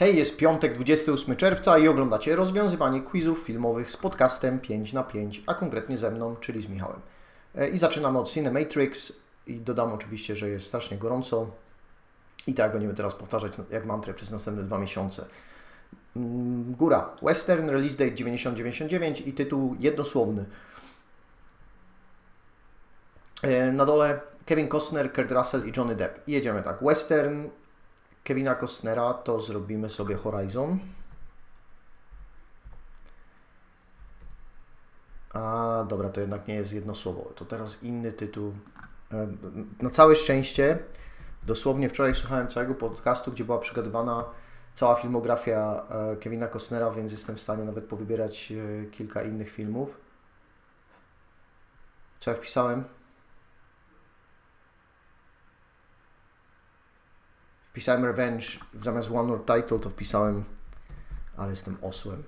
Hej, jest piątek 28 czerwca i oglądacie rozwiązywanie quizów filmowych z podcastem 5 na 5, a konkretnie ze mną, czyli z Michałem. E, I zaczynamy od Cinematrix i dodam oczywiście, że jest strasznie gorąco i tak będziemy teraz powtarzać jak mantrę przez następne dwa miesiące. Mm, Góra. Western, release date 9099 i tytuł jednosłowny. E, Na dole Kevin Costner, Kurt Russell i Johnny Depp. I jedziemy tak. Western Kevina Costnera to zrobimy sobie Horizon. A, dobra, to jednak nie jest jedno słowo. To teraz inny tytuł. E, Na całe szczęście, dosłownie wczoraj słuchałem całego podcastu, gdzie była przygotowana cała filmografia e, Kevina Costnera, więc jestem w stanie nawet powybierać e, kilka innych filmów. Co ja wpisałem? Wpisałem Revenge, zamiast One Word Title to wpisałem, ale jestem osłem.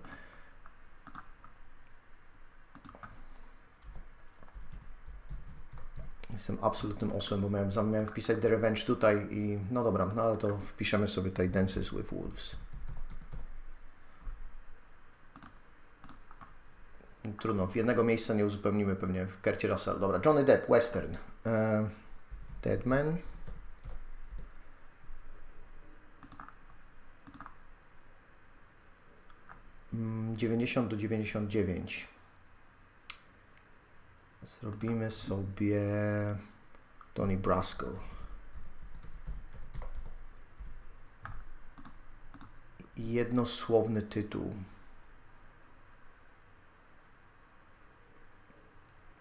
Jestem absolutnym osłem, bo miałem, miałem wpisać The Revenge tutaj i no dobra, no ale to wpiszemy sobie tutaj Dances with Wolves. Trudno, w jednego miejsca nie uzupełnimy pewnie w Kercie Russell. Dobra, Johnny Depp, Western. E, Dead 90 do 99. Zrobimy sobie Tony Brasco. Jednosłowny tytuł.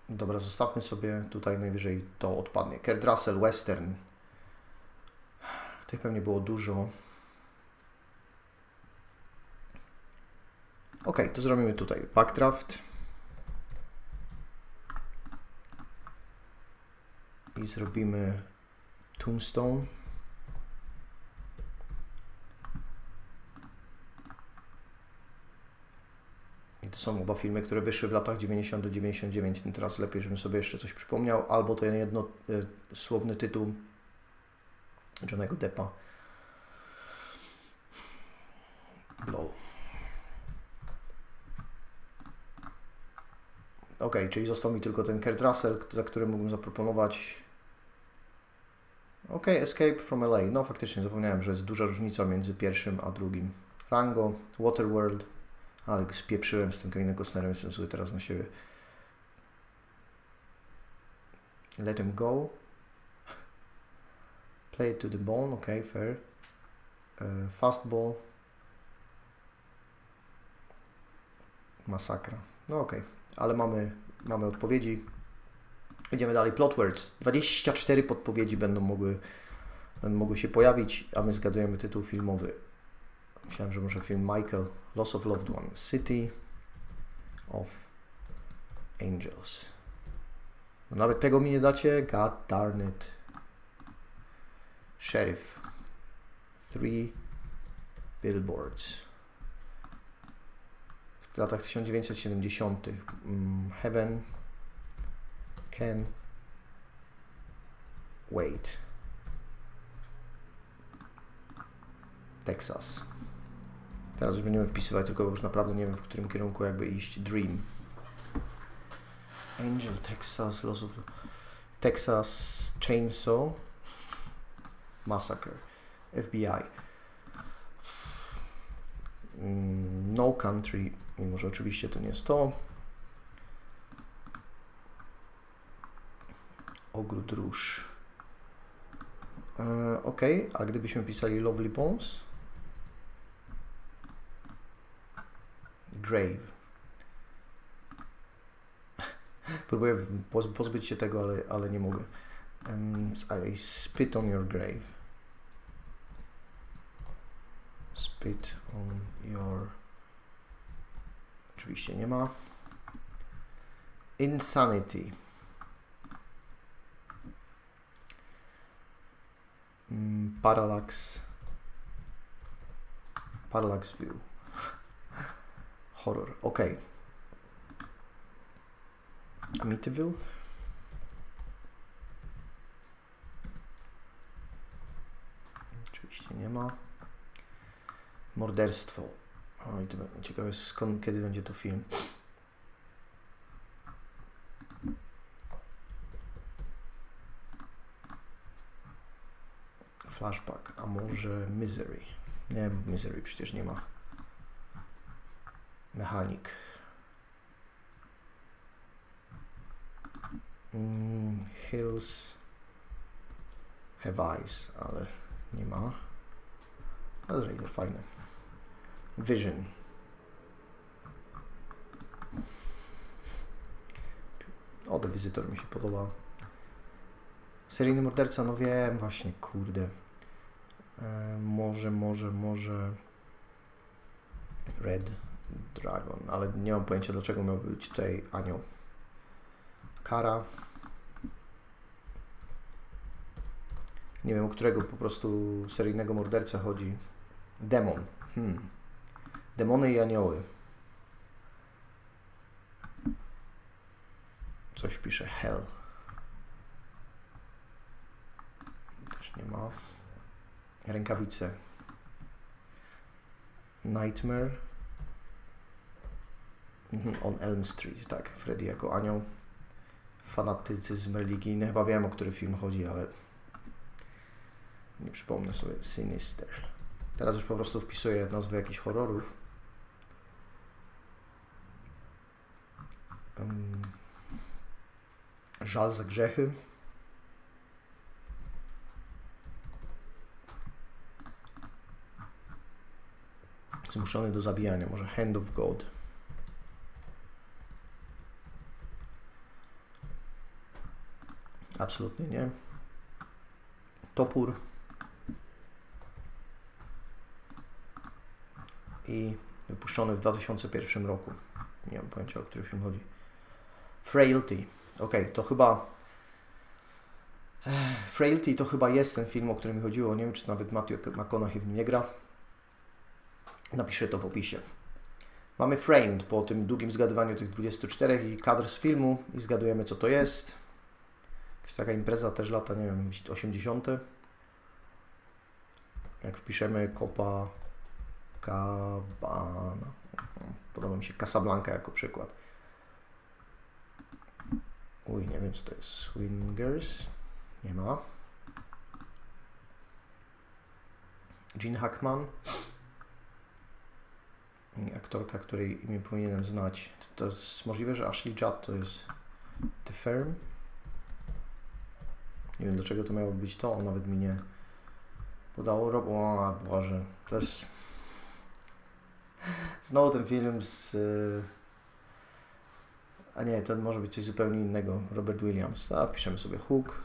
Dobra, zostawmy sobie tutaj najwyżej to odpadnie. Kurt Russell, Western. Tych pewnie było dużo. Ok, to zrobimy tutaj backdraft. I zrobimy Tombstone. I to są oba filmy, które wyszły w latach 90 do 99. No Teraz lepiej, żebym sobie jeszcze coś przypomniał. Albo ten jedno y, słowny tytuł Johnego Deppa. Blow. Ok, czyli został mi tylko ten Kurt Russell, za który mógłbym zaproponować. Ok, Escape from LA. No faktycznie zapomniałem, że jest duża różnica między pierwszym a drugim. Rango, Waterworld, ale spieprzyłem z tym Kevinem Costnerem, jestem zły teraz na siebie. Let him go. Play to the bone, ok, fair. E, fastball. Masakra. No ok, ale mamy, mamy odpowiedzi. Idziemy dalej. Plot words. 24 podpowiedzi będą mogły, będą mogły się pojawić, a my zgadujemy tytuł filmowy. Myślałem, że może film Michael, Loss of Loved One, City of Angels. No nawet tego mi nie dacie? God darn it. Sheriff. Three Billboards. W latach 1970. Mm, Heaven can wait. Texas. Teraz już będziemy wpisywać, tylko już naprawdę nie wiem, w którym kierunku jakby iść. Dream. Angel, Texas, Los of... Texas Chainsaw. Massacre. FBI. Mm, No Country, mimo że oczywiście to nie jest to. Ogród Róż. E, ok, a gdybyśmy pisali Lovely Bones? Grave. Próbuję poz- pozbyć się tego, ale, ale nie mogę. Um, I spit on your grave. Spit on your. Oczywiście nie ma. Insanity. Mm, Parallax. Parallax View. Horror. Ok. Amityville. Oczywiście nie ma. Morderstwo. O, i to ciekawe skąd, kiedy będzie to film. Flashback, a może Misery? Nie, Misery przecież nie ma. Mechanik. Mm, Hills Have Eyes, ale nie ma. Ale Raider fajne. Vision. O, The Visitor mi się podoba. Seryjny morderca, no wiem, właśnie, kurde. E, może, może, może... Red Dragon, ale nie mam pojęcia dlaczego miał być tutaj anioł. Kara. Nie wiem, o którego po prostu seryjnego morderca chodzi. Demon. Hmm. Demony i anioły. Coś pisze Hell. Też nie ma. Rękawice. Nightmare. Mhm, On Elm Street, tak. Freddy jako anioł. Fanatycyzm religijny. Chyba wiem, o który film chodzi, ale nie przypomnę sobie. Sinister. Teraz już po prostu wpisuję nazwy jakichś horrorów. Żal za grzechy. Zmuszony do zabijania. Może Hand of God. Absolutnie nie. Topór. I wypuszczony w 2001 roku. Nie mam pojęcia, o który film chodzi. Frailty. Ok, to chyba. Frailty to chyba jest ten film, o którym mi chodziło. Nie wiem, czy nawet Matthew McConaughey w nim nie gra. Napiszę to w opisie. Mamy Framed po tym długim zgadywaniu tych 24 i kadr z filmu i zgadujemy, co to jest. Jakaś taka impreza też lata, nie wiem, 80. Jak wpiszemy kopa Cabana. Podoba mi się Casablanca jako przykład. Uj, nie wiem co to jest. Swingers. Nie ma. Gene Hackman. Aktorka, której imię powinienem znać. To jest możliwe, że Ashley Judd to jest The Firm. Nie wiem dlaczego to miało być to, on nawet mi nie podało. O Boże, to jest Znowu ten film z... A nie, to może być coś zupełnie innego. Robert Williams. A, wpiszemy sobie Hook.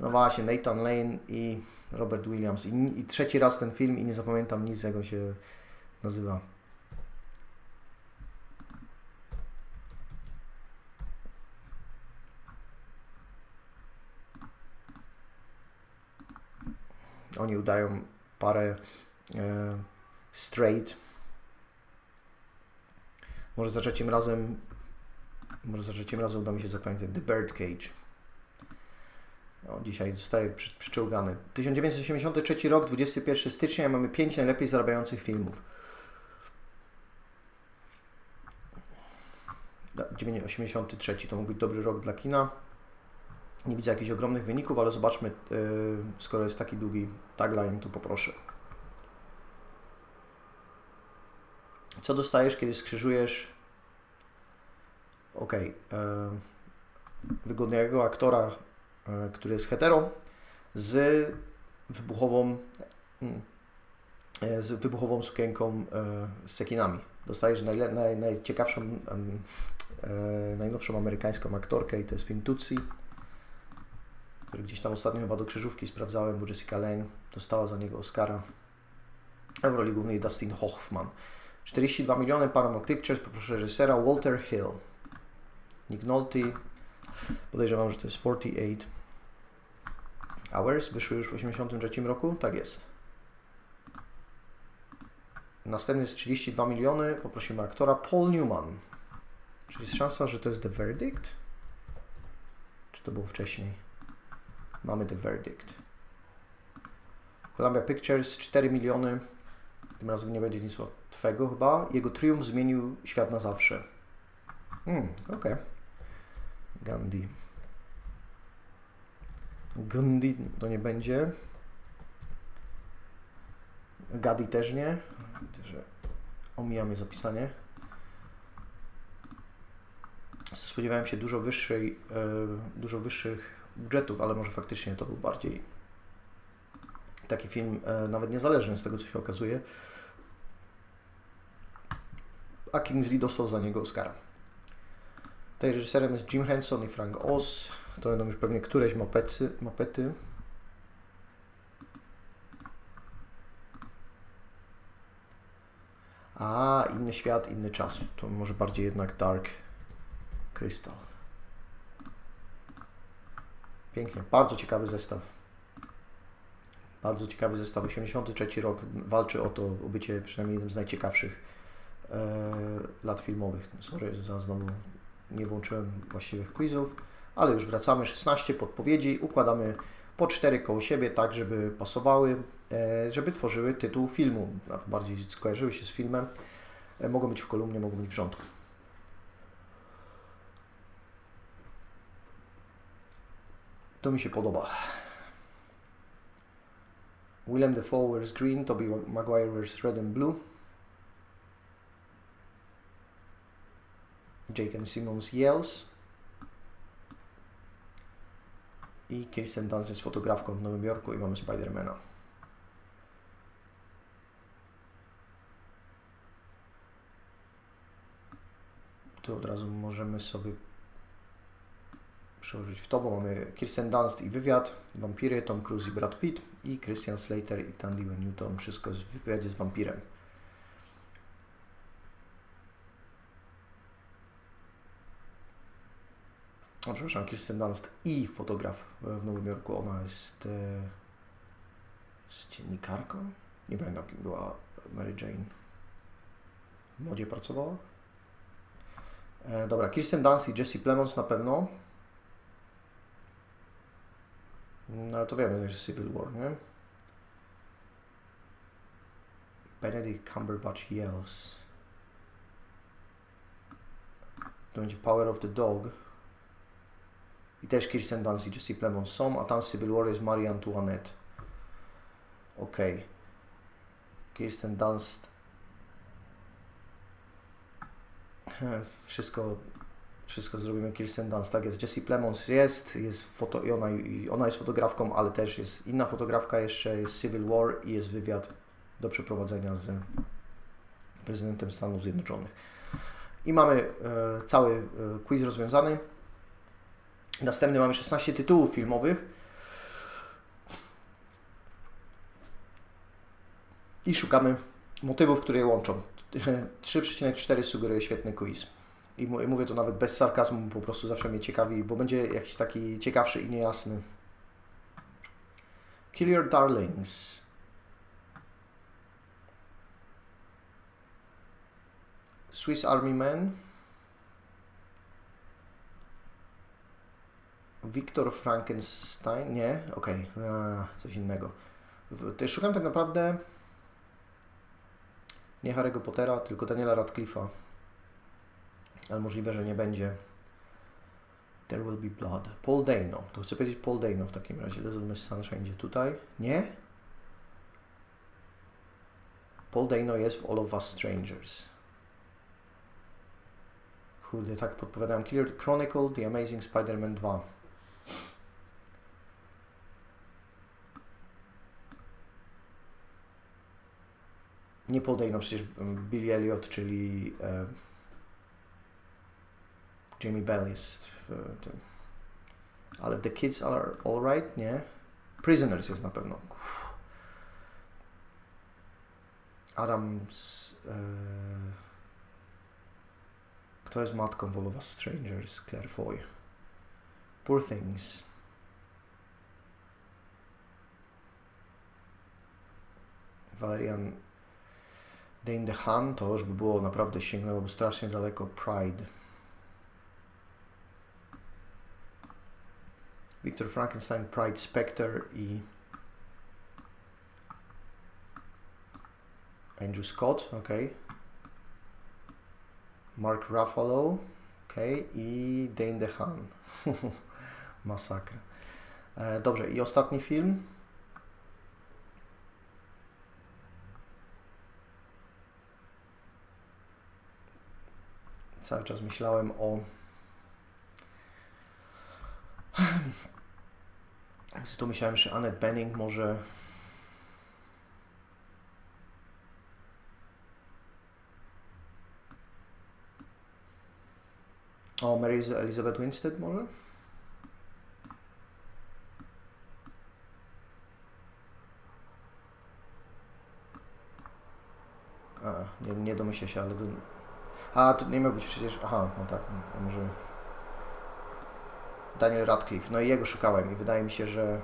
No właśnie, Nathan Lane i Robert Williams. I, I, trzeci raz ten film i nie zapamiętam nic, jak on się nazywa. Oni udają parę e, straight. Może za trzecim razem, może za trzecim razem uda mi się zapamiętać The Birdcage. O, dzisiaj zostaje przy, przyczołgany. 1983 rok, 21 stycznia, mamy 5 najlepiej zarabiających filmów. 83 to mógł być dobry rok dla kina. Nie widzę jakichś ogromnych wyników, ale zobaczmy, yy, skoro jest taki długi tagline, to poproszę. Co dostajesz, kiedy skrzyżujesz ok, e, wygodnego aktora, e, który jest hetero, z wybuchową mm, e, z wybuchową sukienką z cekinami. Dostajesz najle, naj, najciekawszą, najnowszą amerykańską aktorkę i to jest film Tutsi, który gdzieś tam ostatnio chyba do krzyżówki sprawdzałem, bo Jessica Lange dostała za niego Oscara. W roli głównej Dustin Hoffman. 42 miliony Paramount Pictures, poproszę reżysera Walter Hill. Nick Nolte, podejrzewam, że to jest 48 Hours, wyszły już w 1983 roku, tak jest. Następny jest 32 miliony, poprosimy aktora Paul Newman. Czyli jest szansa, że to jest The Verdict? Czy to było wcześniej? Mamy The Verdict. Columbia Pictures 4 miliony. Tym razem nie będzie nic łatwego chyba. Jego triumf zmienił świat na zawsze. Hmm, okej. Okay. Gandhi. Gandhi to nie będzie. Gadi też nie. Widzę, że omijamy zapisanie. Spodziewałem się dużo wyższej, e, dużo wyższych budżetów, ale może faktycznie to był bardziej taki film e, nawet niezależny z tego, co się okazuje. A Kingsley dostał za niego Oscara. Tutaj reżyserem jest Jim Henson i Frank Oz. To będą już pewnie któreś mapecy, mapety. A, inny świat, inny czas. To może bardziej jednak Dark Crystal. Pięknie, bardzo ciekawy zestaw. Bardzo ciekawy zestaw. 83 rok walczy o to, o bycie przynajmniej jednym z najciekawszych lat filmowych. Sorry, znowu nie włączyłem właściwych quizów, ale już wracamy. 16 podpowiedzi, układamy po 4 koło siebie, tak żeby pasowały, e, żeby tworzyły tytuł filmu, bardziej skojarzyły się z filmem. E, mogą być w kolumnie, mogą być w rządku. To mi się podoba. Willem Dafoe wears green, Tobey Maguire wears red and blue. Jake and Simmons yells. I Kirsten Dunst jest fotografką w Nowym Jorku i mamy Spidermana. Tu od razu możemy sobie przełożyć w to, bo mamy Kirsten Dunst i wywiad, wampiry, Tom Cruise i Brad Pitt i Christian Slater i Tandy Newton, wszystko w wywiadzie z wampirem. O, przepraszam, Kirsten Dunst i fotograf w Nowym Jorku. Ona jest, e, jest dziennikarką? Nie pamiętam, kim była Mary Jane. W modzie pracowała? E, dobra, Kirsten Dunst i Jesse Plemons na pewno. No to wiemy, że Civil War, nie? Benedict Cumberbatch yells. To będzie Power of the Dog. I też Kirsten Dunst i Jesse Plemons są, a tam Civil War jest Marie Antoinette. Ok. Kirsten Dunst. Wszystko wszystko zrobimy Kirsten Dunst, tak jest. Jessie Plemons jest, jest foto, i ona, i ona jest fotografką, ale też jest inna fotografka jeszcze, jest Civil War i jest wywiad do przeprowadzenia z prezydentem Stanów Zjednoczonych. I mamy e, cały e, quiz rozwiązany. Następny mamy 16 tytułów filmowych. I szukamy motywów, które je łączą. 3,4 sugeruje świetny quiz. I mówię to nawet bez sarkazmu, po prostu zawsze mnie ciekawi, bo będzie jakiś taki ciekawszy i niejasny. Kill Your Darlings. Swiss Army Man. Victor Frankenstein. Nie? Okej, okay. coś innego. Szukam tak naprawdę nie Harry'ego Pottera, tylko Daniela Radcliffe'a ale możliwe, że nie będzie. There will be blood. Paul Dano. To chcę powiedzieć Paul Dano w takim razie. Little Miss Sunshine idzie tutaj. Nie? Paul Dano jest w All of Us Strangers. Kurde, tak podpowiadałem. Killer Chronicle, The Amazing Spider-Man 2. Nie Paul Dano, przecież Billy Elliot, czyli... E, Jamie Bell jest w tym. Ale The Kids Are Alright, nie? Prisoners jest na pewno. Uff. Adams. E... Kto jest matką Wolowa Strangers? Claire Foy. Poor Things. Valerian Dane the Han to już by było naprawdę sięgnęłoby strasznie daleko. Pride. Victor Frankenstein, Pride Spectre i Andrew Scott, ok. Mark Ruffalo, ok. I Dane DeHaan. Masakra. E, dobrze, i ostatni film. Cały czas myślałem o. Tu myślałem, że Annette Benning może. O, Mary Elizabeth Winstead może? A, nie, domyślę się, ale... Do... A, to nie miał być przecież... Aha, no tak, no, może... Daniel Radcliffe, no i jego szukałem i wydaje mi się, że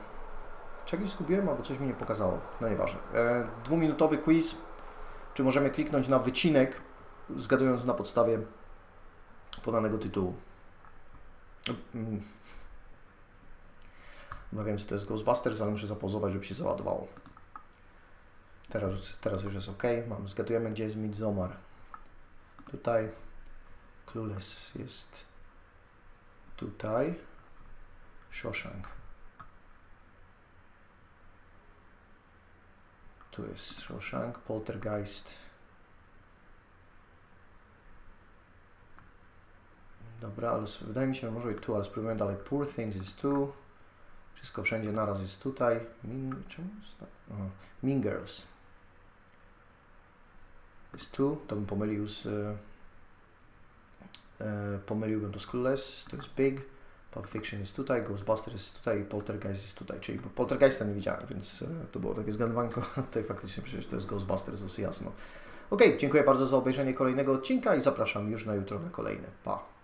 czegoś zgubiłem albo coś mi nie pokazało, no nieważne. E, dwuminutowy quiz, czy możemy kliknąć na wycinek, zgadując na podstawie podanego tytułu. No wiem, co to jest Ghostbusters, ale muszę zapauzować, żeby się załadowało. Teraz, teraz już jest ok. Mam, zgadujemy, gdzie jest Midsommar. Tutaj. Clueless jest tutaj. Shawshank. Tu jest Shawshank, Poltergeist. Dobra, ale wydaje mi się, że może i tu, ale spróbujemy dalej. Poor Things jest tu. Wszystko wszędzie naraz jest tutaj. Min, czemu tak? Mean Girls jest tu. To bym pomylił z... E, e, pomyliłbym to z Clueless. To jest Big. Pulp Fiction jest tutaj, Ghostbusters jest tutaj i Poltergeist jest tutaj. Czyli Poltergeista nie widziałem, więc e, to było takie zgadywanko. Tutaj faktycznie przecież to jest Ghostbusters, jest jasno. Ok, dziękuję bardzo za obejrzenie kolejnego odcinka i zapraszam już na jutro na kolejny. Pa!